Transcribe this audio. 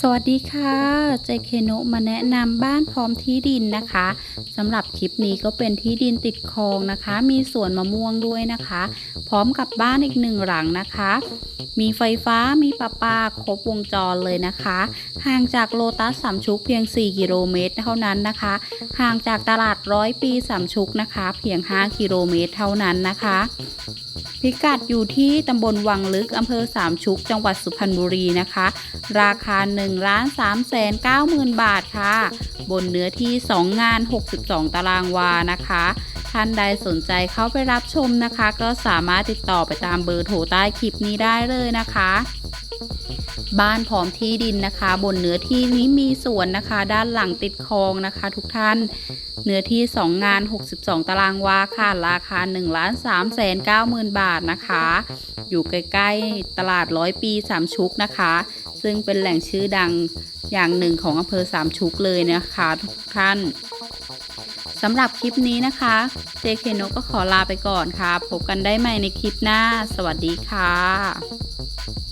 สวัสดีค่ะ เจเคโนมาแนะนำบ้านพร้อมที่ดินนะคะสำหรับคลิปนี้ก็เป็นที่ดินติดคลองนะคะ มีสวนมะม่วงด้วยนะคะ พร้อมกับบ้านอีกหนึ่งหลังนะคะ มีไฟฟ้ามีประปาครบวงจรเลยนะคะ ห่างจากโลตัสสามชุกเพียง 4 กิโลเมตรเท่านั้นนะคะ ห่างจากตลาดร้อยปีสามชุกนะคะ เพียง 5 กิโลเมตรเท่านั้นนะคะ พิกัดอยู่ที่ตำบลวังลึกอำเภอสามชุก จังหวัดสุพรรณบุรีนะคะ ราคา1ล้าน3แสน9หมื่นบาทค่ะ บนเนื้อที่ 2 งาน 62 ตารางวานะคะ ท่านใดสนใจเข้าไปรับชมนะคะ ก็สามารถติดต่อไปตามเบอร์โทรใต้คลิปนี้ได้เลยนะคะ บ้านพร้อมที่ดินนะคะ บนเนื้อที่นี้มีสวนนะคะ ด้านหลังติดคลองนะคะ ทุกท่านเนื้อที่ 2 งาน 62 ตารางวาค่ะ ราคา1ล้าน3แสน9หมื่นบาทนะคะ อยู่ใกล้ๆ ตลาดร้อยปีสามชุกนะคะ ซึ่งเป็นแหล่งชื่อดังอย่างหนึ่งของอำเภอสามชุกเลยนะคะ ทุกท่าน สำหรับคลิปนี้นะคะ JK นกก็ขอลาไปก่อนค่ะ พบกันได้ใหม่ในคลิปหน้า สวัสดีค่ะ